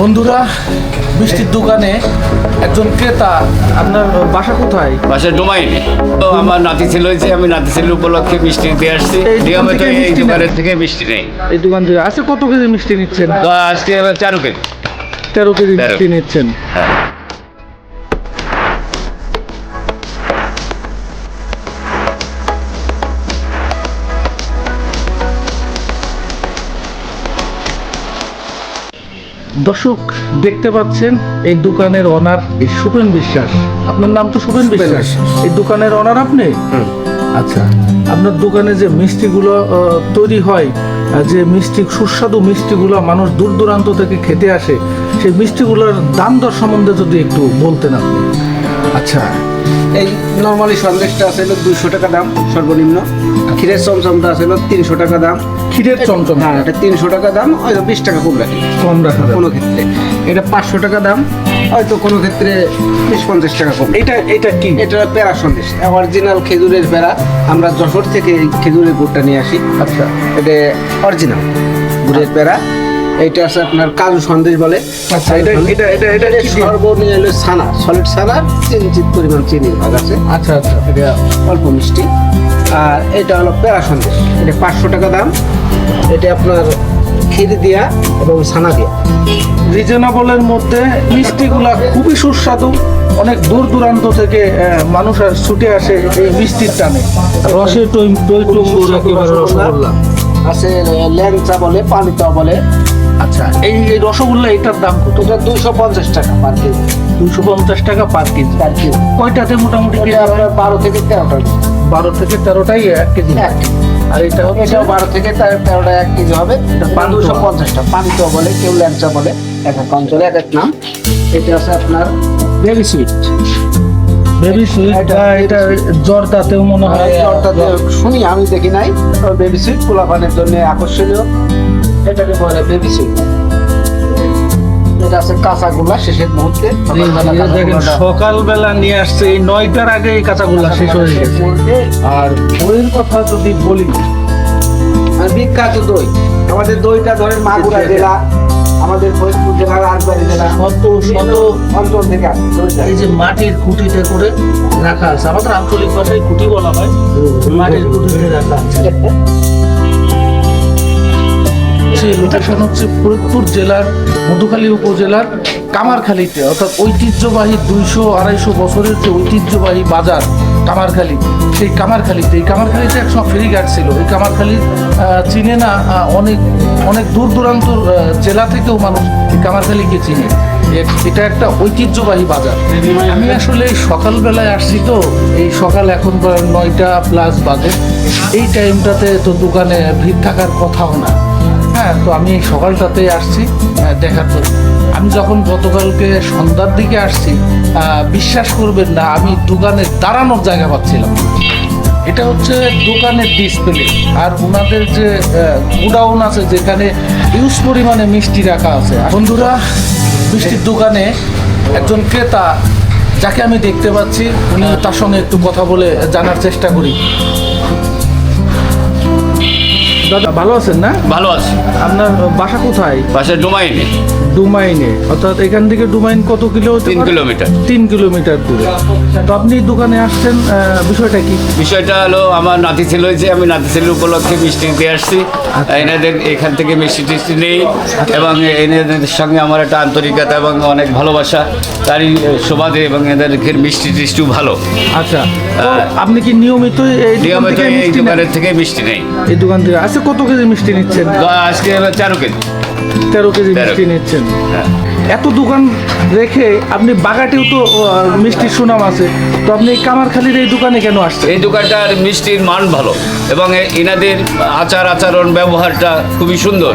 বন্ধুরা মিষ্টির দোকানে একজন ক্রেতা আপনার বাসা কোথায়? বাসায় ডোমাইনে তো আমার নাতি ছিল যে আমি নাতি ছেলের উপলক্ষে মিষ্টি দিয়ে আসছি। এই দোকানের থেকে মিষ্টি নেই এই দোকান থেকে আজকে কত কেজি মিষ্টি নিচ্ছেন? আজকে এবার কেজি। তেরো কেজি মিষ্টি নিচ্ছেন। হ্যাঁ। দর্শক দেখতে পাচ্ছেন এই দোকানের অনার এই সুপেন বিশ্বাস। আপনার নাম তো সুপেন বিশ্বাস। এই দোকানের অনার আপনি? আচ্ছা আপনার দোকানে যে মিষ্টিগুলো তৈরি হয় যে মিষ্টি সুস্বাদু মিষ্টিগুলো মানুষ দূর দূরান্ত থেকে খেতে আসে সেই মিষ্টিগুলোর দাম দর সম্বন্ধে যদি একটু বলতেন আপনি। আচ্ছা এই নর্মালি সন্দেশটা আছে হলো দুইশো টাকা দাম সর্বনিম্ন। ক্ষীরের চমচমটা আছে হলো তিনশো টাকা দাম। ক্ষীরের চমচম? হ্যাঁ এটা তিনশো টাকা দাম হয়তো বিশ টাকা কম রাখে। কম রাখা কোনো ক্ষেত্রে। এটা পাঁচশো টাকা দাম হয়তো কোনো ক্ষেত্রে বিশ পঞ্চাশ টাকা কম। এটা এটা কি? এটা প্যারা সন্দেশ অরিজিনাল খেজুরের প্যারা আমরা যশোর থেকে এই খেজুরের গুড়টা নিয়ে আসি। আচ্ছা। এটা অরিজিনাল গুড়ের প্যারা এইটা আছে আপনার কাজু সন্দেশ বলে। আচ্ছা, এটা- এটা- এটা- এটা? ছানা। সলিড ছানা চিনচিত পরিমাণ চিনির ভাগ আছে। আচ্ছা আচ্ছা। এটা অল্প মিষ্টি। আর এটা হলো প্যারা সন্দেশ। এটা পাঁচশো টাকা দাম। এটা আপনার ক্ষীর দিয়া এবং ছানা দিয়া। রিজনেবলের মধ্যে মিষ্টিগুলা খুবই সুস্বাদু। অনেক দূর দূরান্ত থেকে মানুষ আর ছুটে আসে এই মিষ্টির টানে। রসে টই টই টুম্বুর একেবারে রসগোল্লা। আছে ল্যাংচা বলে পানিতা বলে। আচ্ছা এই এই রসগোল্লা এটার দাম কত? এটা দুইশো পঞ্চাশ টাকা পার কেজি। দুশো পঞ্চাশ টাকা পার কেজি। পার কেজি। কয়টাতে মোটামুটি আপনার বারো থেকে তেরোটা। বারো থেকে তেরোটাই এক কেজি। এক আর এটা হচ্ছে এটাও বারো থেকে তেরোটা এক কেজি হবে। এটা। দুশো পঞ্চাশটা। পানিতা বলে কেউ ল্যাংচা বলে। এক এক অঞ্চলে এক এক নাম। এটা আছে আপনার বেবি সুইট বেবি সুইট এটা- এটা জর্দাতেও মনে হয়। অর্থাৎ শুনি আমি দেখি নাই। বেবি সুইট পোলাপানের জন্য আকর্ষণীয়। এটাকে বলে বেবি সুইট এটা আছে কাঁচাগোল্লা শেষের মুহূর্তে। দেখেন সকালবেলা নিয়ে আসছে। এই নয়টার আগে এই কাঁচাগোল্লা শেষ হয়ে গেছে। আর দইয়ের কথা যদি বলি আর বিখ্যাত দই। আমাদের দইটা ধরেন মাগুরা জেলা আমাদের ফরিদপুর জেলার রাজবাড়ি জেলা। শত শত অঞ্চল থেকে এই যে মাটির খুঁটিতে করে রাখা আছে। আমাদের আঞ্চলিক ভাষায় খুঁটি বলা হয়। মাটির খুঁটিতে রাখা আছে। সেই লোকেশন হচ্ছে ফরিদপুর জেলার, মধুখালী উপজেলার কামারখালীতে। অর্থাৎ ঐতিহ্যবাহী দুইশো আড়াইশো বছরের যে ঐতিহ্যবাহী বাজার কামারখালী, সেই কামারখালীতে। এই কামারখালীতে একসময় ফেরিঘাট ছিল। এই কামারখালী চিনে না অনেক অনেক দূর দূরান্ত জেলা থেকেও মানুষ এই কামারখালীকে চিনে। এটা একটা ঐতিহ্যবাহী বাজার। আমি আসলে সকালবেলায় আসছি তো, এই সকাল এখন নয়টা প্লাস বাজে। এই টাইমটাতে তো দোকানে ভিড় থাকার কথাও না। হ্যাঁ তো আমি সকালটাতে আসছি দেখার জন্য। আমি যখন গতকালকে সন্ধ্যার দিকে আসছি বিশ্বাস করবেন না, আমি দোকানে দাঁড়ানোর জায়গা পাচ্ছিলাম এটা হচ্ছে দোকানের ডিসপ্লে আর ওনাদের যে গুডাউন আছে, যেখানে ইউজ পরিমাণে মিষ্টি রাখা আছে। বন্ধুরা, মিষ্টির দোকানে একজন ক্রেতা, যাকে আমি দেখতে পাচ্ছি, উনি তার সঙ্গে একটু কথা বলে জানার চেষ্টা করি। দাদা ভালো আছেন না? ভালো আছি। আপনার বাসা কোথায়? বাসা ডোমাইনে ডুমাইনে অর্থাৎ এখান থেকে ডুমাইন কত কিলো তিন কিলোমিটার। তিন কিলোমিটার দূরে। তো আপনি দোকানে আসছেন বিষয়টা কি? বিষয়টা হলো আমার নাতি ছেলে হয়েছে আমি নাতি ছেলের উপলক্ষে মিষ্টি দিয়ে আসছি। এনাদের এখান থেকে মিষ্টি টিষ্টি নেই এবং এনাদের সঙ্গে আমার একটা আন্তরিকতা এবং অনেক ভালোবাসা। তারই সুবাদে এবং এদের মিষ্টি টিষ্টিও ভালো। আচ্ছা। আপনি কি নিয়মিত এই নিয়মিত দোকানের থেকে মিষ্টি নেই। এই দোকান থেকে। আচ্ছা কত কেজি মিষ্টি নিচ্ছেন? আজকে চারু কেজি। তেরো কেজি। মিষ্টি নিচ্ছেন হ্যাঁ এত দোকান রেখে আপনি বাগাটেও তো মিষ্টির সুনাম আছে। তো আপনি এই কামারখালির এই দোকানে কেন আসছেন? এই দোকানটার মিষ্টির মান ভালো এবং এনাদের আচার আচরণ ব্যবহারটা খুবই সুন্দর।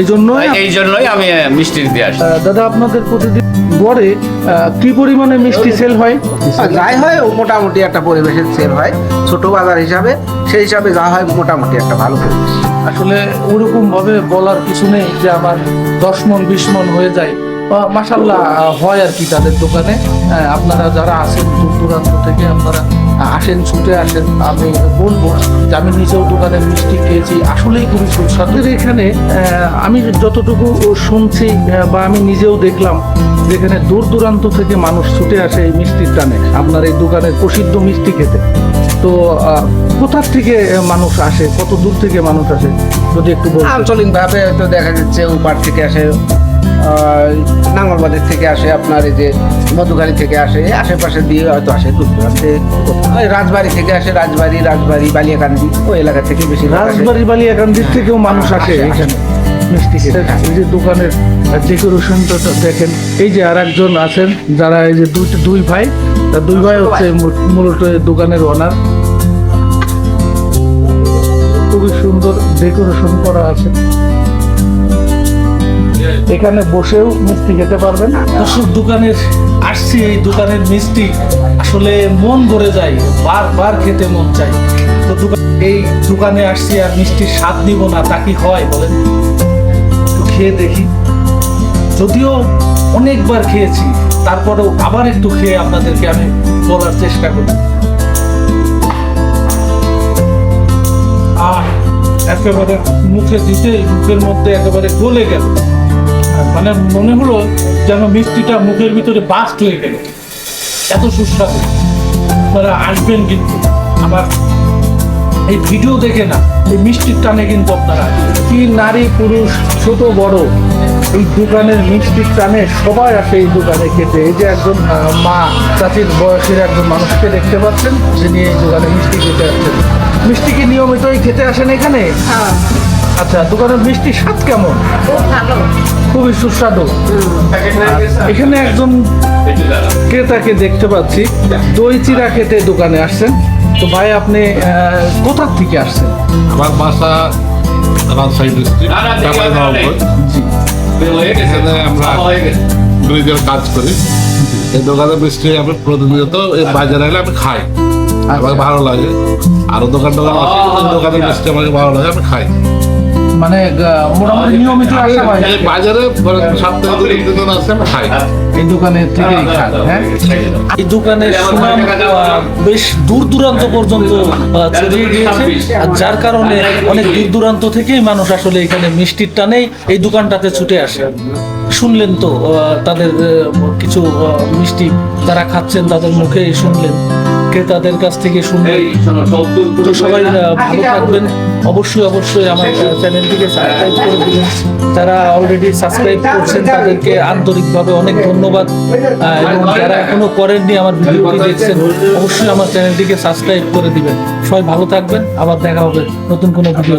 এই জন্যই এই জন্যই আমি আহ, মিষ্টি দিয়ে আসছি। দাদা আপনাদের প্রতিদিন গড়ে কি পরিমাণে মিষ্টি সেল হয়? আর যাই হয় ও মোটামুটি একটা পরিবেশের সেল হয়। ছোট বাজার হিসাবে সেই হিসাবে যা হয় মোটামুটি একটা ভালো পরিবেশ। আসলে ওরকম ভাবে বলার কিছু নেই যে আমার দশ মন বিশ মন হয়ে যায়। মাসাল্লাহ হয় আর কি তাদের দোকানে। আপনারা যারা আসেন দূর দূরান্ত থেকে, আপনারা আসেন, ছুটে আসেন, আমি বলব যে আমি নিজেও দোকানে মিষ্টি খেয়েছি, আসলেই খুবই সুস্বাদু। এখানে আমি যতটুকু শুনছি বা আমি নিজেও দেখলাম যেখানে দূর দূরান্ত থেকে মানুষ ছুটে আসে এই মিষ্টির টানে আপনার এই দোকানের প্রসিদ্ধ মিষ্টি খেতে। তো কোথার থেকে মানুষ আসে? কত দূর থেকে মানুষ আসে? যদি একটু বলতেন। আঞ্চলিক তো দেখা যাচ্ছে, উপার থেকে আসে নাঙ্গলবাজার থেকে আসে আপনার এই যে মধুখালী থেকে আসে আশেপাশে দিয়ে হয়তো আসে দূর দূরান্তে ওই রাজবাড়ি থেকে আসে রাজবাড়ি রাজবাড়ি বালিয়াকান্দি ওই এলাকা থেকে বেশি রাজবাড়ি বালিয়াকান্দির থেকেও মানুষ আসে আসে, এখানে। মিষ্টি খেতে এই যে দোকানের ডেকোরেশনটা দেখেন এই যে আর একজন আছেন যারা এই যে দুই দুই ভাই তা দুই ভাই হচ্ছে মূলত দোকানের ওনার খুবই সুন্দর ডেকোরেশন করা আছে। এখানে বসেও মিষ্টি খেতে পারবেন। দর্শক, দোকানের, আসছি এই দোকানের মিষ্টি। আসলে মন ভরে যায়, বারবার খেতে মন চাই তো এই দোকানে আসছি আর মিষ্টির স্বাদ নিব না, তা কি হয় বলেন? একটু খেয়ে দেখি। যদিও অনেকবার খেয়েছি, তারপরেও আবার একটু খেয়ে আপনাদেরকে আমি বলার চেষ্টা করি। একেবারে মুখে দিতে মুখের মধ্যে একেবারে গলে গেল। মানে মনে হলো যেন মিষ্টিটা মুখের ভিতরে বাস্ট হয়ে গেল। এত সুস্বাদু। আপনারা আসবেন কিন্তু। আমার এই ভিডিও দেখে না এই মিষ্টির টানে কিন্তু আপনারা কি নারী পুরুষ ছোট বড় এই দোকানের মিষ্টির টানে সবাই আসে এই দোকানে খেতে। এই যে একজন মা চাচির বয়সের একজন মানুষকে দেখতে পাচ্ছেন যিনি এই দোকানে মিষ্টি খেতে আসছেন। মিষ্টি কি নিয়মিতই খেতে আসেন এখানে? হ্যাঁ, আচ্ছা দোকানের মিষ্টির স্বাদ কেমন? খুব ভালো। খুবই সুস্বাদু। এখানে একজন ক্রেতাকে দেখতে পাচ্ছি। দই চিরা খেতে দোকানে আসছেন। তো ভাই আপনি কোথার থেকে আসছেন? আমার বাসা রাজশাহী ডিস্ট্রিক্ট কামাই এখানে আমরা ব্রিজের কাজ করি। এই দোকানে মিষ্টি আমি প্রতিনিয়ত এই বাজারে এলে আমি খাই। আমাকে ভালো লাগে। আরও দোকান টোকান আছে দোকানের মিষ্টি আমাকে ভালো লাগে আমি খাই। মানে মোটামুটি নিয়মিত আসা হয়। বাজারে সপ্তাহে দু তিন দিন আছে খাই। এই দোকানে থেকেই খান হ্যাঁ? এই দোকানের সুনাম বেশ দূর দূরান্ত পর্যন্ত আহ, ছড়িয়ে গিয়েছে আর যার কারণে অনেক দূর দূরান্ত থেকেই মানুষ আসলে এখানে মিষ্টির টানেই এই দোকানটাতে ছুটে আসে। শুনলেন তো আহ, তাদের কিছু মিষ্টি তারা খাচ্ছেন তাদের মুখে শুনলেন। ক্রেতাদের কাছ থেকে শুনলেন তো সবাই ভালো থাকবেন। অবশ্যই অবশ্যই আমার চ্যানেলটিকে সাবস্ক্রাইব করে দিবেন। যারা অলরেডি সাবস্ক্রাইব করছেন তাদেরকে আন্তরিকভাবে অনেক ধন্যবাদ। এবং যারা এখনও করেননি আমার ভিডিওটি দেখছেন অবশ্যই আমার চ্যানেলটিকে সাবস্ক্রাইব করে দিবেন। সবাই ভালো থাকবেন। আবার দেখা হবে নতুন কোনো ভিডিও